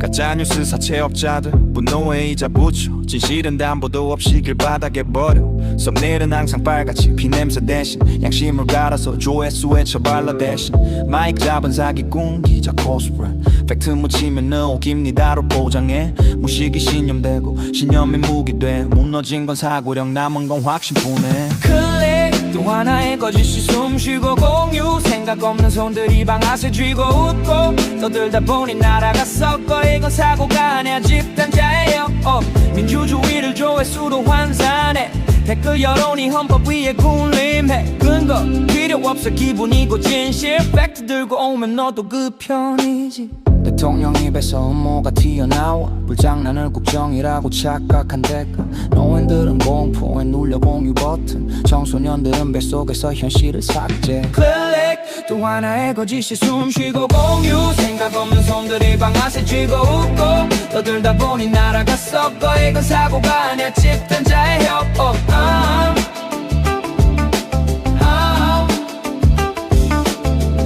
가짜뉴스 사채업자들 분노에 이자 붙여 진실은 담보도 없이 길바닥에 버려. 썸네일은 항상 빨갛지. 피냄새 대신 양심을 갈아서 조회수에 처발라 대신 마이크 잡은 사기꾼 기자 코스프레. 팩트 묻히면 어김니다로 포장해. 무식이 신념되고 신념이 무기 돼. 무너진 건 사고력 남은 건 확신뿐에. 클릭 또 하나의 거짓이 숨쉬고 공유 생각 없는 손들이 방아쇠 쥐고 웃고 떠들다 보니 나라가 썩고 이건 사고가 아니야 집단자예요 어, 민주주의를 조회수로 환산해 댓글 여론이 헌법 위에 군림해. 근거 필요 없어 기분이고 진실. 팩트 들고 오면 너도 그 편이지. 대통령 입에서 음모가 튀어나와. 불장난을 국정이라고 착각한 대가. 노인들은 공포에 눌려 공유 버튼 청소년들은 뱃속에서 현실을 삭제 클릭 또 하나의 거짓이 숨쉬고 공유 생각 없는 손들이 방아쇠 쥐고 웃고 떠들다 보니 나라가 썩고 이건 사고가 아니야 집단자의 협업 아. 아.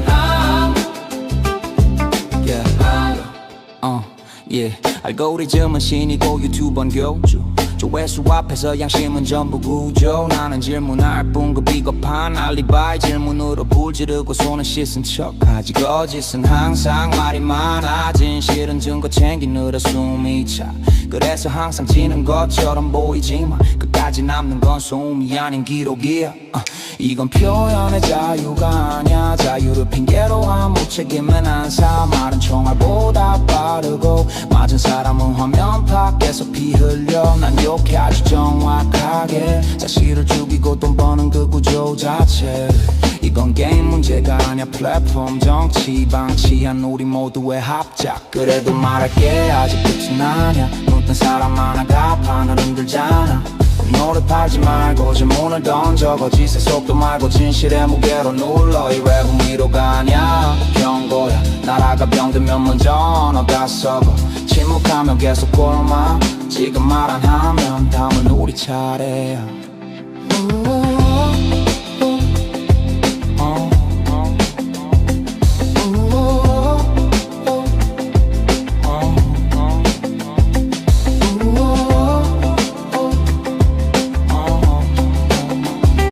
아. Yeah. 어, 예. 알고리즘은 신이고 유튜버는 교주 조회수 앞에서 양심은 전부 구조. 나는 질문할 뿐 그 비겁한 알리바이 질문으로 불 지르고 손은 씻은 척하지. 거짓은 항상 말이 많아. 진실은 증거 챙기느라 숨이 차. 그래서 항상 지는 것처럼 보이지만 끝까지 남는 건 소음이 아닌 기록이야. 어, 이건 표현의 자유가 아니야. 자유를 핑계로 한 무책임은 안사. 말은 총알보다 빠르고 맞은 사람은 화면 밖에서 피 흘려. 난 욕해 아주 정확하게 자신을 죽이고 돈 버는 그 구조 자체. 이건 게임 문제가 아니야. 플랫폼 정치 방치한 우리 모두의 합작. 그래도 말할게. 아직 끝은 아니야. 눈뜬 사람 하나가 판을 흔들잖아. 노래 팔지 말고 질문을 던져. 거짓의 속도 말고 진실의 무게로 눌러. 이 랩은 위로가 아니야. 경고야. 나라가 병들면 먼저 너가 썩어 침묵하면 계속 걸어마 지금 말 안 하면 다음은 우리 차례야.